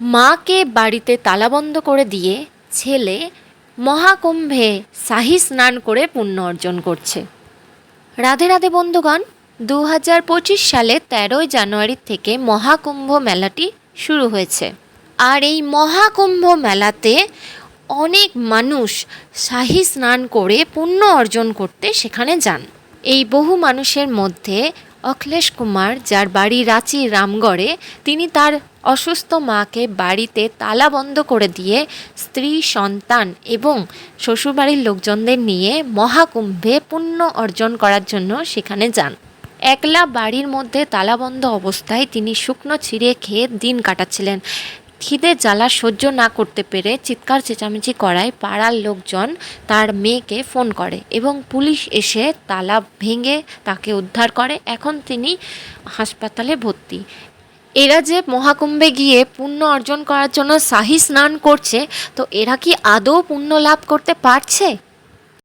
মাকে বাড়িতে তালাবন্ধ করে দিয়ে ছেলে মহাকুম্ভে শাহী স্নান করে পুণ্য অর্জন করছে। রাধে রাধে বন্ধুগণ দু হাজার পঁচিশ সালে তেরোই জানুয়ারি থেকে মহাকুম্ভ মেলাটি শুরু হয়েছে। আর এই মহাকুম্ভ মেলাতে অনেক মানুষ শাহী স্নান করে পুণ্য অর্জন করতে সেখানে যান। এই বহু মানুষের মধ্যে অখিলেশ কুমার, যার বাড়ি রাঁচি রামগড়ে, তিনি তার অসুস্থ মাকে বাড়িতে তালা বন্ধ করে দিয়ে স্ত্রী, সন্তান এবং শ্বশুরবাড়ির লোকজনদের নিয়ে মহাকুম্ভে পুণ্য অর্জন করার জন্য সেখানে যান। একলা বাড়ির মধ্যে তালাবন্ধ অবস্থায় তিনি শুকনো ছিঁড়ে খেয়ে দিন কাটাচ্ছিলেন। খিদে জ্বালা সহ্য না করতে পেরে চিৎকার চেঁচামেচি করায় পাড়ার লোকজন তার মেয়েকে ফোন করে এবং পুলিশ এসে তালা ভেঙে তাকে উদ্ধার করে। এখন তিনি হাসপাতালে ভর্তি। এরা যে মহাকুম্ভে গিয়ে পুণ্য অর্জন করার জন্য শাহী স্নান করছে, তো এরা কি আদৌ পুণ্য লাভ করতে পারছে?